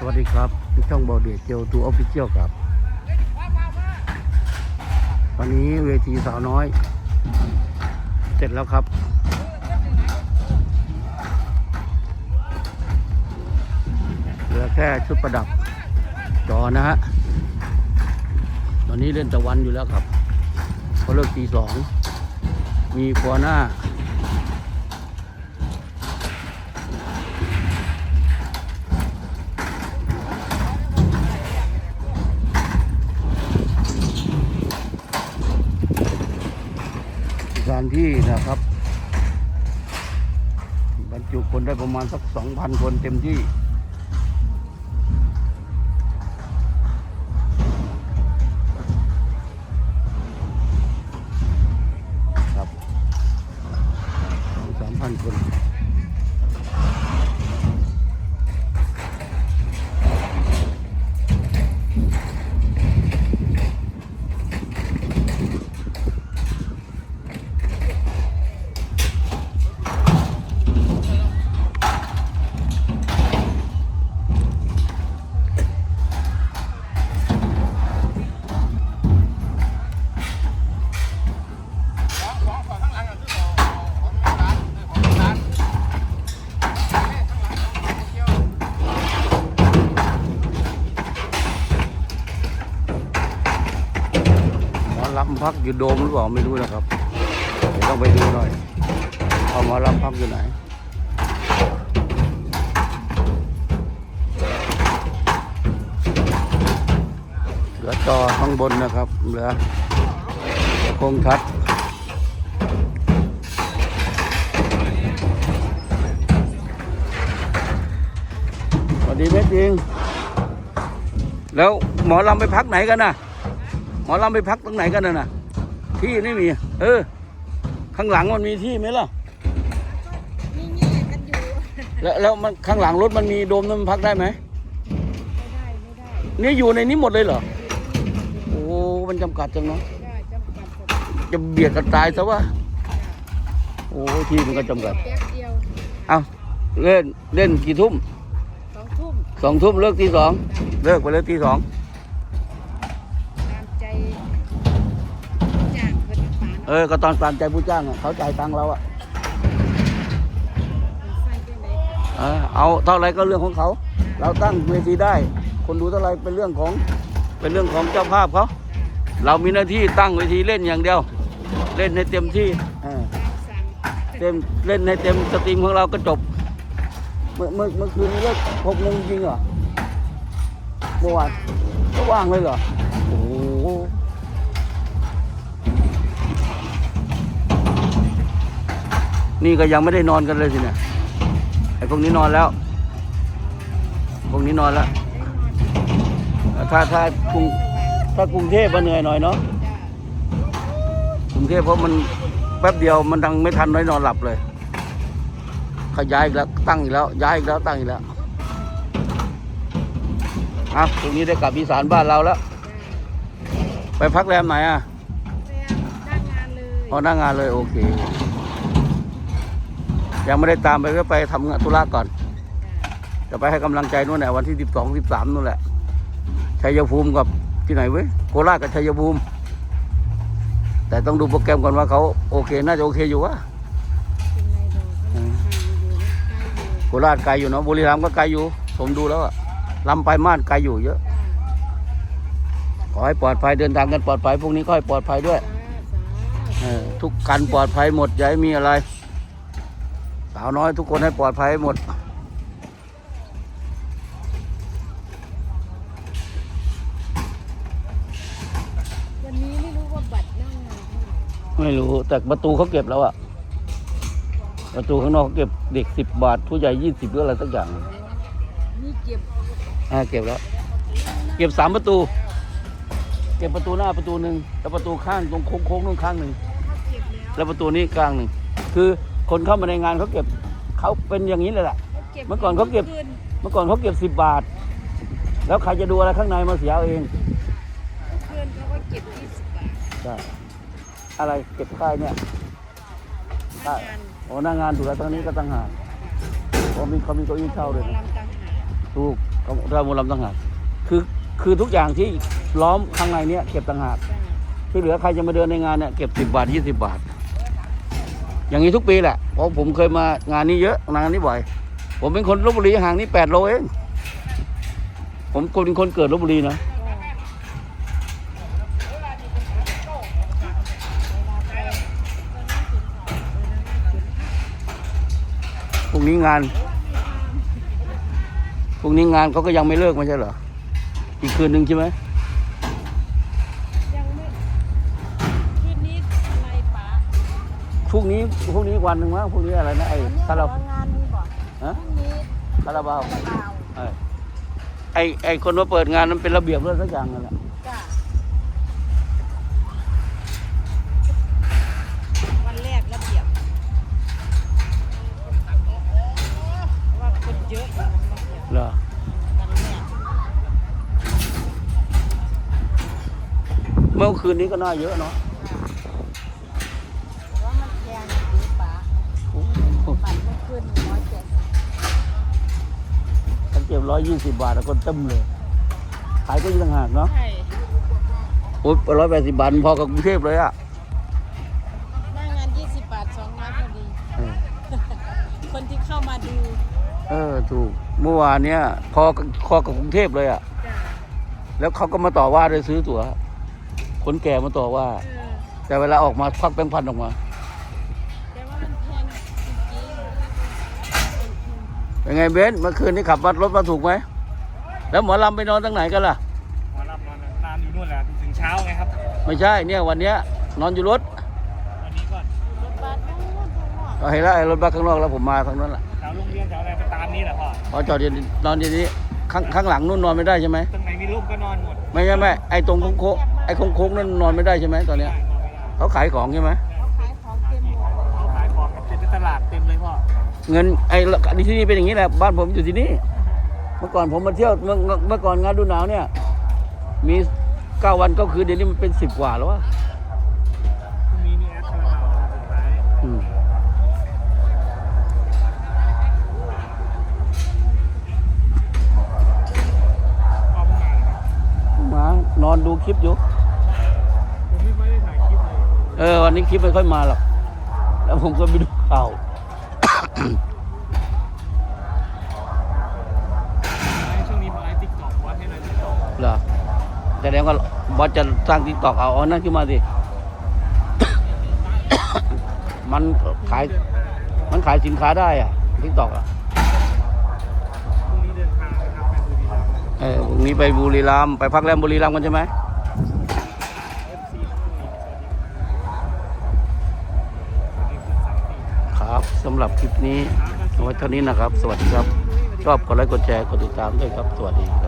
สวัสดีครับที่ช่องบอเดียเจลตูออฟฟิเชียลครับ วันนี้เวทีสาวน้อย เสร็จแล้วครับ เหลือแค่ชุดประดับ จอนะฮะ ตอนนี้เล่นตะวันอยู่แล้วครับเพราะเลิกตีสอง มีฟัวหน้าานที่นะครับ บรรจุคนได้ประมาณสักสองพันคนเต็มที่ ลำพักอยู่โดมหรือเปล่าไม่รู้นะครับต้องไปดูหน่อยเอาหมอลำพักอยู่ไหนเหลือจอข้างบนนะครับ เหลือคงชัดสวัสดีแม่จริง แล้วหมอลำไปพักไหนกันน่ะ มอลำไปพักตรงไหนกันน่ะนะที่ไม่มี เออ ข้างหลังมันมีที่ไหมล่ะนี่แง่กันอยู่แล้วแล้วมันข้างหลังรถมันมีโดมนั้นมันพักได้ไหมไม่ได้ไม่ได้นี่อยู่ในนี้หมดเลยเหรอ โอ้มันจำกัดจังเนาะไม่ได้จำกัดหมดจะเบียดกันตายซะวะโอ้ที่มันก็จำกัด แป๊บเดียวเอาเล่นเล่นกี่ทุ่มสองทุ่มสองทุ่มเลิกตีสองเลิกไปเลยตีสอง เป็นป่าเออ ก็ตอนตามใจผู้จ้างอะเขาจ่ายตังค์เราอะเป็นไส้เป็นไรเออเอาเท่าไรก็เรื่องของเขา เราตั้งเวทีได้ คนดูเท่าไรเป็นเรื่องของ เป็นเรื่องของเจ้าภาพเขา เรามีหน้าที่ตั้งเวทีเล่นอย่างเดียว เล่นให้เต็มที่เออสั่งเต็มเล่นให้เต็มสตรีมของเราก็จบ เมื่อเมื่อเมื่อคืนนี้เลิกหกโมงจริงเหรอเมื่อวานก็ว่างเลยเหรอ นี่ก็ยังไม่ได้นอนกันเลยสิเนี่ยไอ้พวกนี้นอนแล้ว พวกนี้นอนแล้ว ถ้าถ้ากรุงถ้ากรุงเทพมันเหนื่อยหน่อยเนาะกรุงเทพเพราะมันแป๊บเดียวมันดังไม่ทันน้อยนอนหลับเลยขย้ายอีกแล้วตั้งอีกแล้ว ย้ายอีกแล้วตั้งอีกแล้วอะพรุ่งนี้ได้กลับอีสานบ้านเราแล้ว ไปพักแรมไหนอะแรงนั่งงานเลยพอหน้างานเลยโอเค ยังไม่ได้ตามไปก็ไปทำงานธุระก่อน จะไปให้กำลังใจนู่นแหละวันที่สิบสองสิบสามนู่นแหละชัยภูมิกับที่ไหนเว้ยโคราชกับชัยภูมิ แต่ต้องดูโปรแกรมก่อนว่าเขาโอเคน่าจะโอเคอยู่วะเป็นไรดอกก็ห่างอยู่ใกล้อยู่โคราชไกลอยู่เนาะบุรีรัมย์ก็ไกลอยู่ผมดูแล้วอะลำไปลายมาดไกลอยู่เยอะขอให้ปลอดภัยเดินทางกันปลอดภัยพวกนี้ก็ให้ปลอดภัยด้วยทุกการปลอดภัยหมดอย่าให้มีอะไราวน้อยทุกคนให้ปลอดภัยหมด วันนี้ไม่รู้ว่าบัตรนั่งงานเท่าไหร่ไม่รู้ แต่ประตูเขาเก็บแล้วอะประตูข้างนอกเขาเก็บเด็กสิบบาท ผู้ใหญ่ยี่สิบหรืออะไรสักอย่างนี่เก็บอ่าเก็บแล้ว เก็บสามประตู เก็บประตูหน้าประตูหนึ่งแล้วประตูข้างตรงโค้งๆนู่นข้างหนึ่งเขาเก็บแล้วแล้วประตูนี้กลางหนึ่งคือ คนเข้ามาในงานเขาเก็บเขาเป็นอย่างนี้เลยแหละเขาเก็บเมื่อก่อนเขาเก็บคืนเมื่อก่อนเขาเก็บสิบบาท แล้วใครจะดูอะไรข้างในมาเสียเอาเองคืนเขาก็เก็บยี่สิบบาทใช่อะไรเก็บค่ายเนี่ยนั่งงานโอ้หน้างานถูกแล้วตรงนี้ก็ตั้งหากเขามีเขามีเก้าอี้เช่าด้วยหมอนะลำต่างหากถูกถ้ามูลลำต่างหากคือคือทุกอย่างที่ล้อมข้างในเนี้ยเก็บต่างหากจ้ะที่เหลือใครจะมาเดินในงานเนี่ยเก็บสิบบาทยี่สิบาท อย่างนี้ทุกปีแหละ เพราะผมเคยมางานนี้เยอะงานนี้บ่อย ผมเป็นคนลบบุรีห่างนี่แปดโลเอง ผมคนเป็นคนเกิดลบบุรีนะพรุ่งนี้งานพรุ่งนี้งานเขาก็ยังไม่เลิกไม่ใช่เหรอ อีกคืนหนึ่งใช่ไหม พรุ่งนี้พรุ่งนี้วันหนึ่งมั้งพรุ่งนี้อะไรนะไอ้วันนี้คาราเหรองานมีบ่ฮะพรุ่งนี้คาราบาวคาราบาวเออไอ้ไอ้คนมาเปิดงานมันเป็นระเบียบเรื่องสักอย่างนั่นแหละจ้ะวันแรกระเบียบว่าคนเยอะอยู่นะระเบียบเหรอวันแรกเมื่อคืนนี้ก็น่าเยอะเนาะ ร้อยยี่สิบบาทแล้วคนเต็มเลย ขายก็ยังต่างหากเนาะใช่โอ้ยร้อยแปดสิบบาทมันพอกับกรุงเทพเลยอะหน้างาน20บาทสองงานพอดี เออคนที่เข้ามาดูเออถูกเมื่อวานเนี้ยพอกับพอกับกรุงเทพเลยอะ จ้ะแล้วเขาก็มาต่อว่าด้วยซื้อตั๋วคนแก่มาต่อว่า เออแต่เวลาออกมาควักแบงค์พันออกมา เป็นไงเบนซ์เมื่อคืนนี้ขับรถรถมาถูกไหม แล้วหมอลำไปนอนตั้งไหนกันล่ะ หมอลำนอนนานอยู่นู่นแหละถึงเช้าไงครับ ไม่ใช่เนี่ยวันเนี้ยนอนอยู่รถวันนี้ก็ๆรถบัสนู่นข้างนอกก็เห็นแล้วไอ้รถบัสข้างนอกแล้วผมมาข้างนั้นแหละแถวโรงเรียนแถวอะไรไปตามนี้แหละพ่อพอจอดเดี๋ยวนอนเดี๋ยวนี้ข้างข้างหลังนู่นนอนไม่ได้ใช่ไหมตรงไหนมีร่มก็นอนหมดไม่ใช่ไม่ไอ้ตรงโค้งๆไอ้โค้งๆนั่นนอนไม่ได้ใช่ไหมตอนเนี้ยได้นอนไม่ได้เขาขายของใช่ไหมเขาขายของเต็มหมดเลยเขาขายของกันเต็มที่ตลาดเต็มเลยพ่อ เงินไอ้ที่นี่เป็นอย่างนี้แหละบ้านผมอยู่ที่นี่ เมื่อก่อนผมมาเที่ยวเมื่อเมื่อก่อนงานดูหนาวเนี่ย มีเก้าวันก็คือเดี๋ยวนี้มันเป็นสิบกว่าแล้ววะพรุ่งนี้มีแอดคาราบาวสุดท้ายอืมพ่อเพิ่งมาเลยครับมานอนดูคลิปอยู่ผมไม่ได้ถ่ายคลิปเลยเออวันนี้คลิปไม่ค่อยมาหรอกแล้วผมก็ไปดูข่าวใน ช่วงนี้ผมไลฟ์ติ๊กต็อกวัดให้หน่อยติ๊กต็อกเหรอแสดงว่าบอสจะสร้างทิกตอกเอาเอานั่นขึ้นมาสิ มันขาย มันขายสินค้าได้อะทิกตอกอะพรุ่งนี้เดินทางนะครับไปบุรีรัมย์เออพรุ่งนี้ไปบุรีรัมย์ไปพักแรมบุรีรัมย์กันใช่ไหม เอฟซีพรุ่งนี้สวัสดีครับสวัสดีคุณสามปี ครับ สำหรับคลิปนี้เอาไว้เท่านี้นะครับ สวัสดีครับ ชอบกดไลค์กดแชร์กดติดตามด้วยครับ สวัสดีครับ